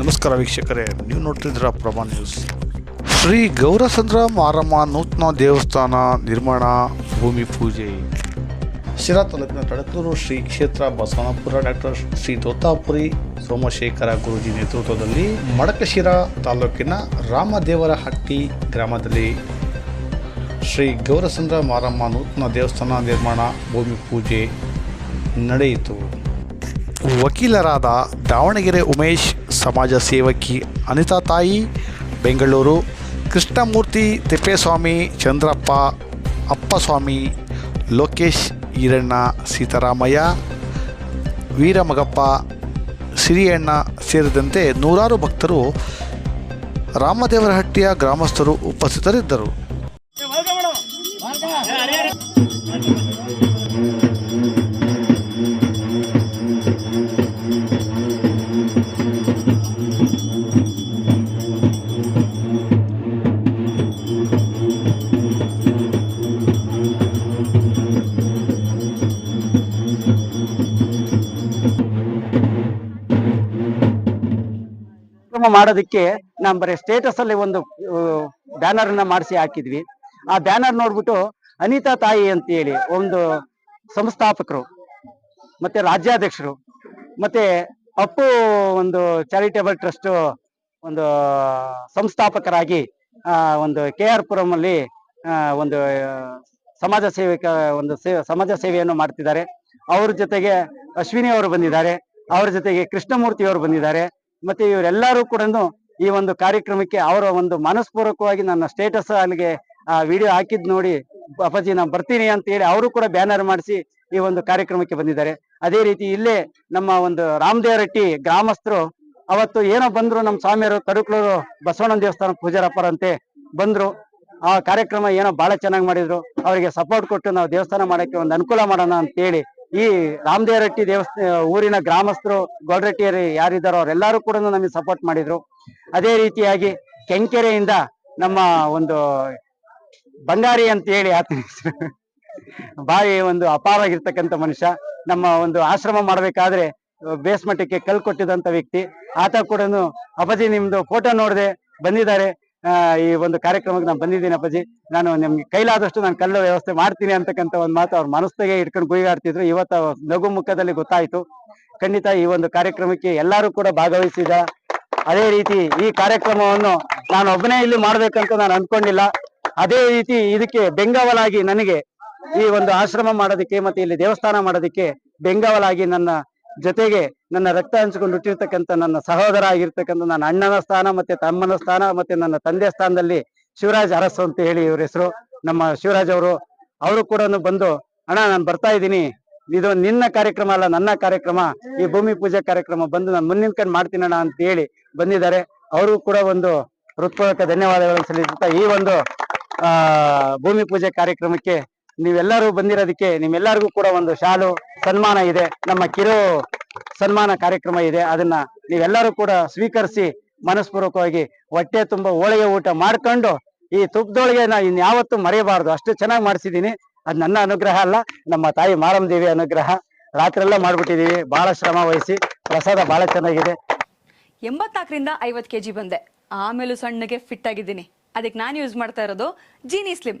ನಮಸ್ಕಾರ ವೀಕ್ಷಕರೇ, ನೀವು ನೋಡ್ತಿದ್ದೀರಾ ಪ್ರಭಾ ನ್ಯೂಸ್ ಶ್ರೀ ಗೌರಸಂದ್ರ ಮಾರಮ್ಮ ನೂತನ ದೇವಸ್ಥಾನ ನಿರ್ಮಾಣ, ಭೂಮಿ ಪೂಜೆ. ಶಿರಾ ತಾಲೂಕಿನ ತಡಕೂರು ಶ್ರೀ ಕ್ಷೇತ್ರ ಬಸವನಪುರ ಡಾಕ್ಟರ್ ಶ್ರೀ ದೋತಾಪುರಿ ಸೋಮಶೇಖರ ಗುರುಜಿ ನೇತೃತ್ವದಲ್ಲಿ ಮಡಕಶಿರಾ ತಾಲೂಕಿನ ರಾಮದೇವರಹಟ್ಟಿ ಗ್ರಾಮದಲ್ಲಿ ಶ್ರೀ ಗೌರಸಂದ್ರ ಮಾರಮ್ಮ ನೂತನ ದೇವಸ್ಥಾನ ನಿರ್ಮಾಣ, ಭೂಮಿ ಪೂಜೆ ನಡೆಯಿತು. ವಕೀಲರಾದ ದಾವಣಗೆರೆ ಉಮೇಶ್ ಸಮಾಜ ಸೇವಕಿ ಅನಿತಾ ತಾಯಿ, ಬೆಂಗಳೂರು, ಕೃಷ್ಣಮೂರ್ತಿ ತಿಪ್ಪೇಸ್ವಾಮಿ, ಚಂದ್ರಪ್ಪ, ಅಪ್ಪಸ್ವಾಮಿ, ಲೋಕೇಶ್ ಈರಣ್ಣ, ಸೀತಾರಾಮಯ್ಯ, ವೀರಮಗಪ್ಪ, ಸಿರಿಯಣ್ಣ ಸೇರಿದಂತೆ ನೂರಾರು ಭಕ್ತರು ರಾಮದೇವರಹಟ್ಟಿಯ ಗ್ರಾಮಸ್ಥರು ಉಪಸ್ಥಿತರಿದ್ದರು. ಮಾಡೋದಕ್ಕೆ ನಾವು ಬರೀ ಸ್ಟೇಟಸ್ ಅಲ್ಲಿ ಒಂದು ಬ್ಯಾನರ್ ಅನ್ನ ಮಾಡಿಸಿ ಹಾಕಿದ್ವಿ. ಆ ಬ್ಯಾನರ್ ನೋಡ್ಬಿಟ್ಟು ಅನಿತಾ ತಾಯಿ ಅಂತ ಹೇಳಿ ಒಂದು ಸಂಸ್ಥಾಪಕರು, ಮತ್ತೆ ರಾಜ್ಯಾಧ್ಯಕ್ಷರು, ಮತ್ತೆ ಅಪ್ಪು ಒಂದು ಚಾರಿಟೇಬಲ್ ಟ್ರಸ್ಟ್ ಒಂದು ಸಂಸ್ಥಾಪಕರಾಗಿ ಒಂದು ಕೆ ಆರ್ ಪುರಂ ಅಲ್ಲಿ ಒಂದು ಸಮಾಜ ಸೇವಕ, ಒಂದು ಸಮಾಜ ಸೇವೆಯನ್ನು ಮಾಡ್ತಿದ್ದಾರೆ. ಅವ್ರ ಜೊತೆಗೆ ಅಶ್ವಿನಿ ಅವರು ಬಂದಿದ್ದಾರೆ, ಅವ್ರ ಜೊತೆಗೆ ಕೃಷ್ಣಮೂರ್ತಿ ಅವರು ಬಂದಿದ್ದಾರೆ, ಮತ್ತೆ ಇವರೆಲ್ಲರೂ ಕೂಡ ಈ ಒಂದು ಕಾರ್ಯಕ್ರಮಕ್ಕೆ ಅವರ ಒಂದು ಮನಸ್ಪೂರ್ವಕವಾಗಿ ನನ್ನ ಸ್ಟೇಟಸ್ ಅಲ್ಲಿಗೆ, ಆ ವಿಡಿಯೋ ಹಾಕಿದ್ ನೋಡಿ, ಅಪ್ಪಾಜಿ ನಾನು ಬರ್ತೀನಿ ಅಂತ ಹೇಳಿ ಅವರು ಕೂಡ ಬ್ಯಾನರ್ ಮಾಡಿಸಿ ಈ ಒಂದು ಕಾರ್ಯಕ್ರಮಕ್ಕೆ ಬಂದಿದ್ದಾರೆ. ಅದೇ ರೀತಿ ಇಲ್ಲೇ ನಮ್ಮ ಒಂದು ರಾಮದೇವ ರೆಟ್ಟಿ ಗ್ರಾಮಸ್ಥರು, ಅವತ್ತು ಏನೋ ಬಂದ್ರು ನಮ್ಮ ಸ್ವಾಮಿಯವರು ತಡುಕ್ಳೂರು ಬಸವಣ್ಣ ದೇವಸ್ಥಾನ ಪೂಜಾರಪ್ಪರಂತೆ ಬಂದ್ರು, ಆ ಕಾರ್ಯಕ್ರಮ ಏನೋ ಬಹಳ ಚೆನ್ನಾಗಿ ಮಾಡಿದ್ರು, ಅವರಿಗೆ ಸಪೋರ್ಟ್ ಕೊಟ್ಟು ನಾವು ದೇವಸ್ಥಾನ ಮಾಡಕ್ಕೆ ಒಂದು ಅನುಕೂಲ ಮಾಡೋಣ ಅಂತ ಈ ರಾಮದೇವರಟ್ಟಿ ದೇವಸ್ಥಾನ, ಊರಿನ ಗ್ರಾಮಸ್ಥರು ಗೋಲ್ರೆಟ್ಟಿಯರು ಯಾರಿದ್ದಾರೋ ಅವರೆಲ್ಲರೂ ಕೂಡ ನಮಗೆ ಸಪೋರ್ಟ್ ಮಾಡಿದ್ರು. ಅದೇ ರೀತಿಯಾಗಿ ಕೆಂಕೆರೆಯಿಂದ ನಮ್ಮ ಒಂದು ಬಂಗಾರಿ ಅಂತ ಹೇಳಿ ಆತನ ಹೆಸರು. ಬಾಯಿ ಒಂದು ಅಪಾರವಾಗಿರ್ತಕ್ಕಂಥ ಮನುಷ್ಯ. ನಮ್ಮ ಒಂದು ಆಶ್ರಮ ಮಾಡಬೇಕಾದ್ರೆ ಬೇಸ್ ಮಟ್ಟಕ್ಕೆ ಕಲ್ ಕೊಟ್ಟಿದಂತ ವ್ಯಕ್ತಿ. ಆತ ಕೂಡ ಅಬದಿ ನಿಮ್ದು ಫೋಟೋ ನೋಡದೆ ಬಂದಿದ್ದಾರೆ. ಈ ಒಂದು ಕಾರ್ಯಕ್ರಮಕ್ಕೆ ನಾನು ಬಂದಿದ್ದೀನಿ ಅಪ್ಪಾಜಿ. ನಾನು ನಿಮ್ಗೆ ಕೈಲಾದಷ್ಟು ನಾನು ಕಲ್ಲು ವ್ಯವಸ್ಥೆ ಮಾಡ್ತೀನಿ ಅಂತಕ್ಕಂಥ ಒಂದು ಮಾತು ಅವ್ರ ಮನಸ್ಸಿಗೆ ಇಟ್ಕೊಂಡು ಗುಯ್ಗಾಡ್ತಿದ್ರು ಇವತ್ತು ನಗು ಮುಖದಲ್ಲಿ ಗೊತ್ತಾಯ್ತು. ಖಂಡಿತ ಈ ಒಂದು ಕಾರ್ಯಕ್ರಮಕ್ಕೆ ಎಲ್ಲರೂ ಕೂಡ ಭಾಗವಹಿಸಿದ ಅದೇ ರೀತಿ ಈ ಕಾರ್ಯಕ್ರಮವನ್ನು ನಾನು ಒಬ್ಬನೇ ಇಲ್ಲಿ ಮಾಡ್ಬೇಕಂತ ನಾನು ಅನ್ಕೊಂಡಿಲ್ಲ. ಅದೇ ರೀತಿ ಇದಕ್ಕೆ ಬೆಂಗಾವಲಾಗಿ ನನಗೆ ಈ ಒಂದು ಆಶ್ರಮ ಮಾಡೋದಕ್ಕೆ ಮತ್ತೆ ಇಲ್ಲಿ ದೇವಸ್ಥಾನ ಮಾಡೋದಕ್ಕೆ ಬೆಂಗಾವಲಾಗಿ ನನ್ನ ಜೊತೆಗೆ ನನ್ನ ರಕ್ತ ಹಂಚಿಕೊಂಡು ಹುಟ್ಟಿರ್ತಕ್ಕಂಥ ನನ್ನ ಸಹೋದರ ಆಗಿರ್ತಕ್ಕಂಥ ನನ್ನ ಅಣ್ಣನ ಸ್ಥಾನ ಮತ್ತೆ ತಮ್ಮನ ಸ್ಥಾನ ಮತ್ತೆ ನನ್ನ ತಂದೆ ಸ್ಥಾನದಲ್ಲಿ ಶಿವರಾಜ್ ಅರಸು ಅಂತ ಹೇಳಿ ಇವ್ರ ಹೆಸರು. ನಮ್ಮ ಶಿವರಾಜ್ ಅವರು ಅವರು ಕೂಡ ಬಂದು, ಅಣ್ಣ, ನಾನು ಬರ್ತಾ ಇದ್ದೀನಿ. ಇದು ನಿನ್ನ ಕಾರ್ಯಕ್ರಮ ಅಲ್ಲ, ನನ್ನ ಕಾರ್ಯಕ್ರಮ. ಈ ಭೂಮಿ ಪೂಜೆ ಕಾರ್ಯಕ್ರಮ ಬಂದು ನಾನು ಮುಂದಿನ ಕಣ್ ಮಾಡ್ತೀನಣ್ಣ ಅಂತ ಹೇಳಿ ಬಂದಿದ್ದಾರೆ. ಅವರು ಕೂಡ ಒಂದು ಹೃತ್ಪೂರ್ವಕ ಧನ್ಯವಾದಗಳನ್ನು ಸಲ್ಲಿಸುತ್ತಾ ಈ ಒಂದು ಭೂಮಿ ಪೂಜೆ ಕಾರ್ಯಕ್ರಮಕ್ಕೆ ನೀವೆಲ್ಲರೂ ಬಂದಿರೋದಕ್ಕೆ ನಿಮ್ಮೆಲ್ಲರಿಗೂ ಕೂಡ ಒಂದು ಶಾಲು ಸನ್ಮಾನ ಇದೆ. ನಮ್ಮ ಕಿರು ಸನ್ಮಾನ ಕಾರ್ಯಕ್ರಮ ಇದೆ. ಅದನ್ನ ನೀವೆಲ್ಲರೂ ಕೂಡ ಸ್ವೀಕರಿಸಿ ಮನಸ್ಪೂರ್ವಕವಾಗಿ ಹೊಟ್ಟೆ ತುಂಬ ಹೋಳಿಗೆ ಊಟ ಮಾಡ್ಕೊಂಡು ಈ ತುಪ್ಪದೊಳಗೆ ನಾ ಇನ್ಯಾವತ್ತೂ ಮರೆಯಬಾರ್ದು. ಅಷ್ಟು ಚೆನ್ನಾಗಿ ಮಾಡಿಸಿದೀನಿ ಅದು ನನ್ನ ಅನುಗ್ರಹ ಅಲ್ಲ, ನಮ್ಮ ತಾಯಿ ಮಾರಮ್ಮದೇವಿ ಅನುಗ್ರಹ. ರಾತ್ರಿ ಎಲ್ಲ ಮಾಡ್ಬಿಟ್ಟಿದೀವಿ. ಬಹಳ ಶ್ರಮ ವಹಿಸಿ. ಪ್ರಸಾದ ಬಹಳ ಚೆನ್ನಾಗಿದೆ. ಎಂಬತ್ನಾಲ್ಕರಿಂದ ಐವತ್ತು ಕೆ ಜಿ ಬಂದೆ. ಆಮೇಲೂ ಸಣ್ಣಗೆ ಫಿಟ್ ಆಗಿದ್ದೀನಿ. ಅದಕ್ಕೆ ನಾನು ಯೂಸ್ ಮಾಡ್ತಾ ಇರೋದು ಜೀನಿ ಸ್ಲಿಮ್